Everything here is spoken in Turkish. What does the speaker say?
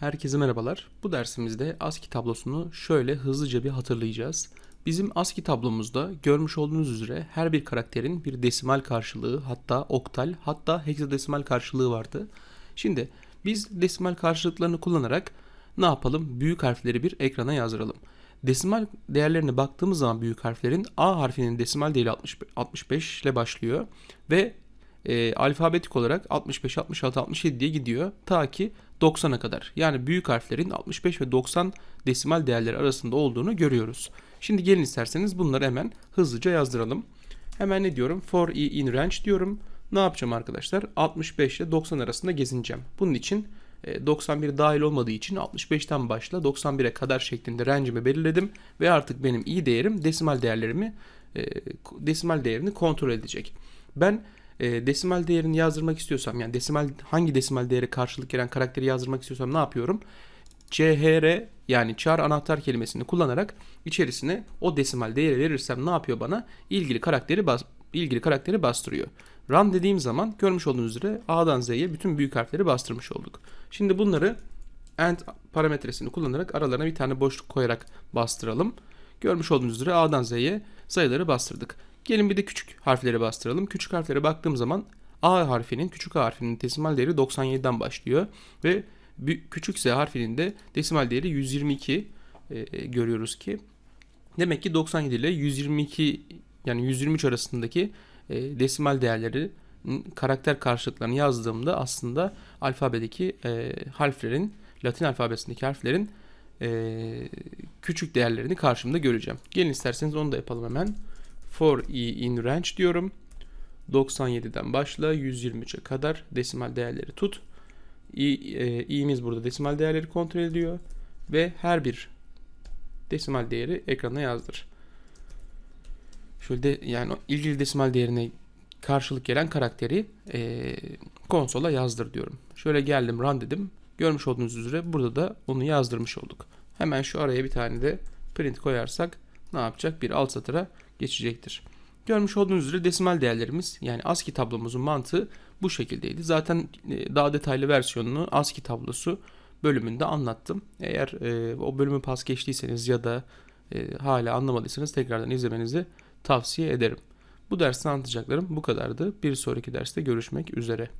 Herkese merhabalar. Bu dersimizde ASCII tablosunu şöyle hızlıca bir hatırlayacağız. Bizim ASCII tablomuzda görmüş olduğunuz üzere her bir karakterin bir desimal karşılığı, hatta oktal, hatta heksadesimal karşılığı vardı. Şimdi biz desimal karşılıklarını kullanarak ne yapalım? Büyük harfleri bir ekrana yazdıralım. Desimal değerlerine baktığımız zaman büyük harflerin A harfinin desimal değeri 60 65 ile başlıyor ve e, alfabetik olarak 65, 66, 67 diye gidiyor ta ki 90'a kadar. Yani büyük harflerin 65 ve 90 desimal değerleri arasında olduğunu görüyoruz. Şimdi gelin isterseniz bunları hemen hızlıca yazdıralım. Hemen ne diyorum? For i in range diyorum. Ne yapacağım arkadaşlar? 65 ile 90 arasında gezineceğim. Bunun için e, 91 dahil olmadığı için 65'ten başla 91'e kadar şeklinde range'imi belirledim ve artık benim i değerim desimal değerlerimi e, desimal değerini kontrol edecek. Ben e, desimal değerini yazdırmak istiyorsam yani desimal hangi desimal değere karşılık gelen karakteri yazdırmak istiyorsam ne yapıyorum? CHR yani çağrı anahtar kelimesini kullanarak içerisine o desimal değeri verirsem ne yapıyor bana? İlgili karakteri bas ilgili karakteri bastırıyor. Run dediğim zaman görmüş olduğunuz üzere A'dan Z'ye bütün büyük harfleri bastırmış olduk. Şimdi bunları end parametresini kullanarak aralarına bir tane boşluk koyarak bastıralım. Görmüş olduğunuz üzere A'dan Z'ye sayıları bastırdık. Gelin bir de küçük harfleri bastıralım. Küçük harflere baktığım zaman A harfinin, küçük A harfinin desimal değeri 97'den başlıyor ve küçük Z harfinin de desimal değeri 122 e, görüyoruz ki. Demek ki 97 ile 122 yani 123 arasındaki e, desimal değerleri karakter karşılıklarını yazdığımda aslında alfabedeki e, harflerin Latin alfabesindeki harflerin e, küçük değerlerini karşımda göreceğim. Gelin isterseniz onu da yapalım hemen. For i in range diyorum. 97'den başla 123'e kadar desimal değerleri tut. i, e, burada desimal değerleri kontrol ediyor ve her bir desimal değeri ekrana yazdır. Şöyle de yani ilgili desimal değerine karşılık gelen karakteri e, konsola yazdır diyorum. Şöyle geldim run dedim. Görmüş olduğunuz üzere burada da onu yazdırmış olduk. Hemen şu araya bir tane de print koyarsak ne yapacak? Bir alt satıra geçecektir. Görmüş olduğunuz üzere desimal değerlerimiz yani ASCII tablomuzun mantığı bu şekildeydi. Zaten e, daha detaylı versiyonunu ASCII tablosu bölümünde anlattım. Eğer e, o bölümü pas geçtiyseniz ya da e, hala anlamadıysanız tekrardan izlemenizi tavsiye ederim. Bu derste anlatacaklarım bu kadardı. Bir sonraki derste görüşmek üzere.